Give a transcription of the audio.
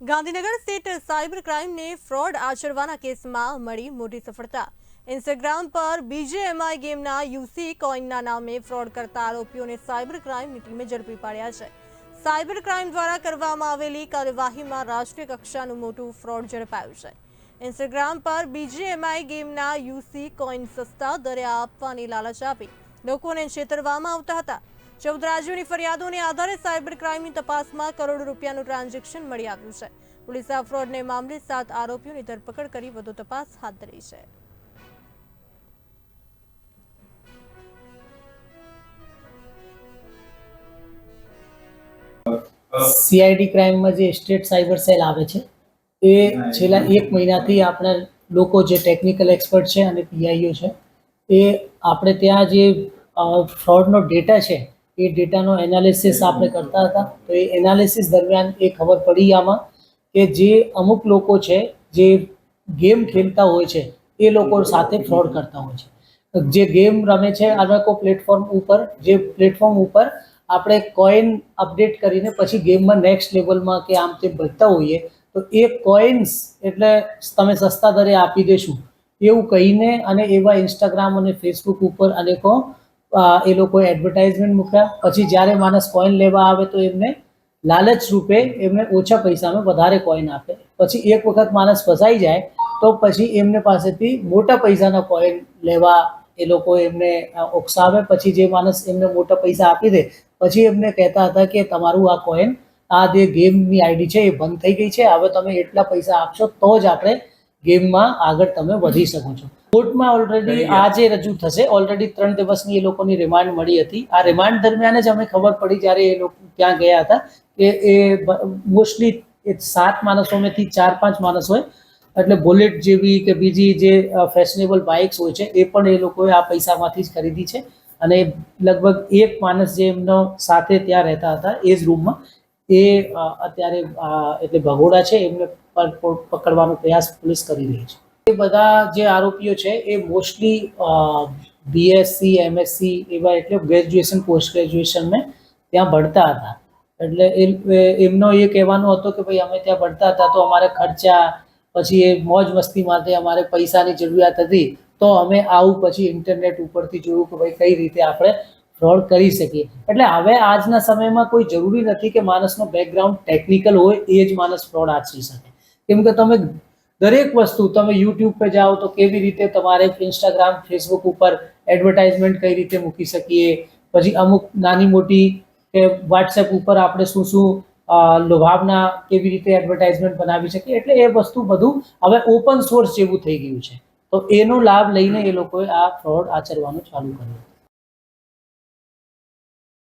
ગાંધીનગર સ્થિત cyber ક્રાઇમને fraud આચરવાના કેસમાં મળી મોટી સફળતા. ઇન્સ્ટાગ્રામ પર બીજેએમઆઈ ગેમના યુસી કોઇનના નામે ફ્રોડ કરતા આરોપીઓને સાયબર ક્રાઇમની ટીમે ઝડપી પાડ્યા છે. સાયબર ક્રાઇમ દ્વારા કરવામાં આવેલી કાર્યવાહીમાં રાષ્ટ્રીય કક્ષાનું મોટું ફ્રોડ ઝડપાયું છે. ઇન્સ્ટાગ્રામ પર બીજેએમઆઈ ગેમના યુસી કોઇન સસ્તા દરે આપવાની લાલચ આપી. લોકોને છેતરવામાં આવતા હતા. ચૌદ રાજ્યોની ફરિયાદોને આધારે સાયબર ક્રાઇમની તપાસમાં કરોડો રૂપિયાનું ટ્રાન્ઝેક્શન મળી આવ્યું છે. પોલીસે આ ફ્રોડને મામલે સાત આરોપીઓની ધરપકડ કરી વધુ તપાસ હાથ ધરી છે. સીઆઈડી ક્રાઇમમાં જે સ્ટેટ સાયબર સેલ આવે છે એ છેલ્લા એક મહિનાથી આપણા લોકો જે ટેકનિકલ એક્સપર્ટ છે અને પીઆઈઓ છે એ આપણે ત્યાં જે ફ્રોડનો ડેટા છે એ ડેટાનો એનાલિસિસ આપણે કરતા હતા. તો એ એનાલિસિસ દરમિયાન એ ખબર પડી આમાં કે જે અમુક લોકો છે, જે ગેમ ખેલતા હોય છે, એ લોકો સાથે ફ્રોડ કરતા હોય છે. જે ગેમ રમે છે અનેકો પ્લેટફોર્મ ઉપર, જે પ્લેટફોર્મ ઉપર આપણે કોઈન અપડેટ કરીને પછી ગેમમાં નેક્સ્ટ લેવલમાં કે આમ તેમ ભરતા હોઈએ, તો એ કોઈન્સ એટલે તમે સસ્તા દરે આપી દેશું એવું કહીને અને એવા ઇન્સ્ટાગ્રામ અને ફેસબુક ઉપર અનેકો એ લોકોએ એડવર્ટાઇઝમેન્ટ મૂક્યા. પછી જ્યારે માણસ કોઈન લેવા આવે તો એમને લાલચ રૂપે એમને ઓછા પૈસામાં વધારે કોઈન આપે. પછી એક વખત માણસ ફસાઈ જાય તો પછી એમને પાસેથી મોટા પૈસાના કોઈન લેવા એ લોકો એમને ઉકસાવે. પછી જે માણસ એમને મોટા પૈસા આપી દે, પછી એમને કહેતા હતા કે તમારું આ કોઈન આ જે ગેમની આઈડી છે એ બંધ થઈ ગઈ છે. હવે તમે એટલા પૈસા આપશો તો જ આપણે ગેમમાં આગળ તમે વધી શકો છો. કોર્ટમાં ઓલરેડી આજે રજૂ થશે ઓલરેડી ત્રણ દિવસની એ લોકોની રિમાન્ડ મળી હતી. આ રિમાન્ડ દરમિયાન જ અમે ખબર પડી જ્યારે એ લોકો ત્યાં ગયા હતા કે એ મોસ્ટલી એ સાત માણસોમાંથી ચાર પાંચ માણસ હોય. એટલે બુલેટ જેવી કે બીજી જે ફેશનેબલ બાઇક્સ હોય છે એ પણ એ લોકોએ આ પૈસામાંથી જ ખરીદી છે. અને લગભગ એક માણસ જે એમનો સાથે ત્યાં રહેતા હતા એ જ રૂમમાં એ અત્યારે એટલે ભગોડા છે એમને પકડવાનો પ્રયાસ પોલીસ કરી રહી છે. એ બધા જે આરોપીઓ છે, એ મોસ્ટલી બીએસસી એમએસસી એવા એટલે ગ્રેજ્યુએશન પોસ્ટ ગ્રેજ્યુએશનને ત્યાં ભણતા હતા. એટલે એમનો એ કહેવાનો હતો કે ભાઈ, અમે ત્યાં ભણતા હતા તો અમારે ખર્ચા, પછી એ મોજ મસ્તી માટે અમારે પૈસાની જરૂરિયાત હતી, તો અમે આવું પછી ઇન્ટરનેટ ઉપરથી જોયું કે ભાઈ, કઈ રીતે આપણે ફ્રોડ કરી શકીએ. એટલે હવે આજના સમયમાં કોઈ જરૂરી નથી કે માણસનો બેકગ્રાઉન્ડ ટેકનિકલ હોય, એ જ માણસ ફ્રોડ આચરી શકે. કેમ કે તમે દરેક વસ્તુ તમે યુટ્યુબ પર જાઓ તો કેવી રીતે તમારે ઇન્સ્ટાગ્રામ ફેસબુક ઉપર એડવર્ટાઇઝમેન્ટ કઈ રીતે મૂકી શકીએ? પછી અમુક નાની મોટી કે વોટ્સએપ ઉપર આપણે શું શું લોભાવના કેવી રીતે એડવર્ટાઇઝમેન્ટ બનાવી શકીએ? એટલે એ વસ્તુ બધું હવે ઓપન સોર્સ જેવું થઈ ગયું છે. તો એનો લાભ લઈને એ લોકોએ આ ફ્રોડ આચરવાનું ચાલુ કર્યું.